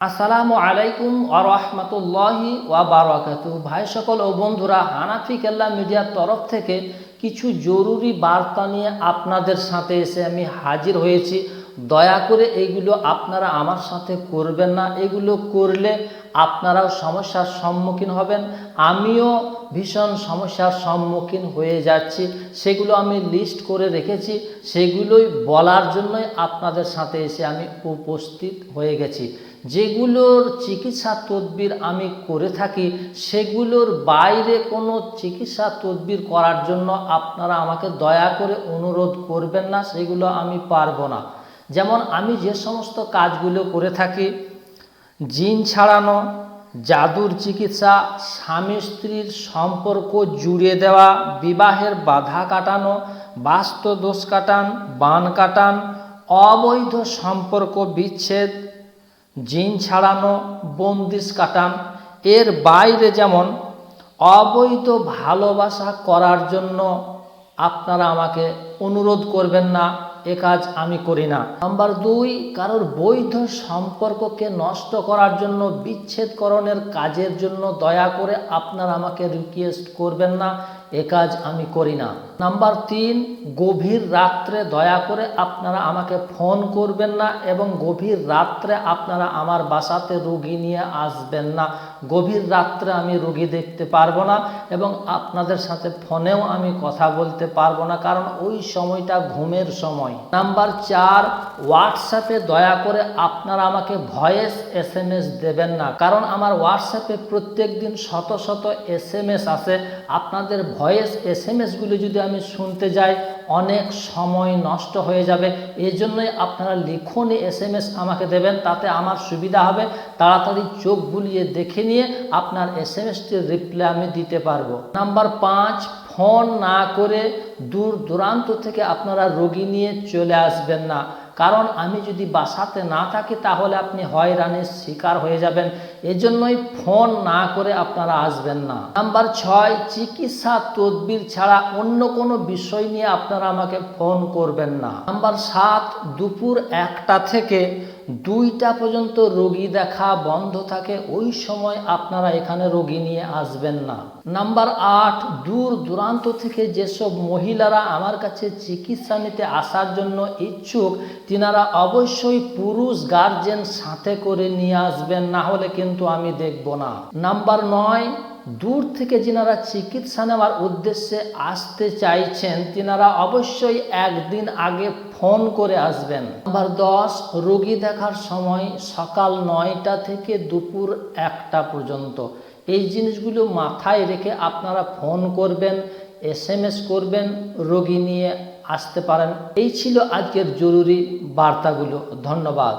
আসসালামু আলাইকুম আরহামতুল্লাহি ওয়া বারাকাতু ভাই সকল ও বন্ধুরা হানাফি কেল্লা মিডিয়ার তরফ থেকে কিছু জরুরি বার্তা নিয়ে আপনাদের সাথে এসে আমি হাজির হয়েছি। দয়া করে এইগুলো আপনারা আমার সাথে করবেন না। এগুলো করলে আপনারাও সমস্যার সম্মুখীন হবেন। আমিও ভীষণ সমস্যার সম্মুখীন হয়ে যাচ্ছি। সেগুলো আমি লিস্ট করে রেখেছি। সেগুলোই বলার জন্যই আপনাদের সাথে এসে আমি উপস্থিত হয়ে গেছি। যেগুলোর চিকিৎসা তদবির আমি করে থাকি, সেগুলোর বাইরে কোনো চিকিৎসা তদবির করার জন্য আপনারা আমাকে দয়া করে অনুরোধ করবেন না, সেগুলো আমি পারব না। যেমন আমি যে সমস্ত কাজগুলো করে থাকি, জিন ছাড়ানো, জাদুর চিকিৎসা, স্বামী স্ত্রীর সম্পর্ক জুড়ে দেওয়া, বিবাহের বাধা কাটানো বাস্তু দোষ কাটান, বান কাটান, অবৈধ সম্পর্ক বিচ্ছেদ জিন ছাড়ানো বন্দিশ কাটান। এর বাইরে যেমন, অবৈধ ভালোবাসা করার জন্য আপনারা আমাকে অনুরোধ করবেন না, এ কাজ আমি করি না। নাম্বার দুই, কারোর বৈধ সম্পর্ককে নষ্ট করার জন্য বিচ্ছেদকরণের কাজের জন্য দয়া করে আপনারা আমাকে রিকোয়েস্ট করবেন না। এ কাজ আমি করি না। নাম্বার তিন, গভীর রাত্রে দয়া করে আপনারা আমাকে ফোন করবেন না এবং গভীর রাত্রে আপনারা আমার বাসাতে রুগী নিয়ে আসবেন না। গভীর রাত্রে আমি রুগী দেখতে পারব না এবং আপনাদের সাথে ফোনেও আমি কথা বলতে পারব না কারণ ওই সময়টা ঘুমের সময়। নাম্বার চার, হোয়াটসঅ্যাপে দয়া করে আপনারা আমাকে ভয়েস এস এম এস দেবেন না। কারণ আমার হোয়াটসঅ্যাপে প্রত্যেক দিন শত শত এস এম এস আসে। আপনাদের ভয়েস এস এম এসগুলো যদি আমি শুনতে যাই, অনেক সময় নষ্ট হয়ে যাবে। এই জন্যই আপনারা লিখুন এস এম এস আমাকে দেবেন, তাতে আমার সুবিধা হবে। তাড়াতাড়ি চোখ বুলিয়ে দেখে নিয়ে আপনার এস এম এসটির রিপ্লাই আমি দিতে পারব। নাম্বার পাঁচ, ফোন না করে দূর দূরান্ত থেকে আপনারা রোগী নিয়ে চলে আসবেন না। কারণ আমি যদি বাসাতে না থাকি, তাহলে আপনি হয়রানির শিকার হয়ে যাবেন। এজন্যই ফোন না করে আপনারা আসবেন না। নাম্বার ছয়, চিকিৎসা তদবির ছাড়া অন্য কোনো বিষয় নিয়ে আপনারা আমাকে ফোন করবেন না। নাম্বার সাত, দুপুর একটা থেকে দুইটা পর্যন্ত রোগী দেখা বন্ধ থাকে, ওই সময় আপনারা এখানে রোগী নিয়ে আসবেন না। নাম্বার আট, দূর দূরান্ত থেকে যেসব মহিলারা আমার কাছে চিকিৎসা নিতে আসার জন্য ইচ্ছুক, তিনারা অবশ্যই পুরুষ গার্জেন সাথে করে নিয়ে আসবেন, না হলে কিন্তু আমি দেখব না। নাম্বার নয় দূর থেকে যিনারা চিকিৎসা নেওয়ার উদ্দেশ্যে আসতে চাইছেন, তিনারা অবশ্যই একদিন আগে ফোন করে আসবেন। নাম্বার দশ, রোগী দেখার সময় সকাল নয়টা থেকে দুপুর একটা পর্যন্ত। এই জিনিসগুলো মাথায় রেখে আপনারা ফোন করবেন এস এম এস করবেন, রোগী নিয়ে আসতে পারেন। এই ছিল আজকের জরুরি বার্তাগুলো। ধন্যবাদ।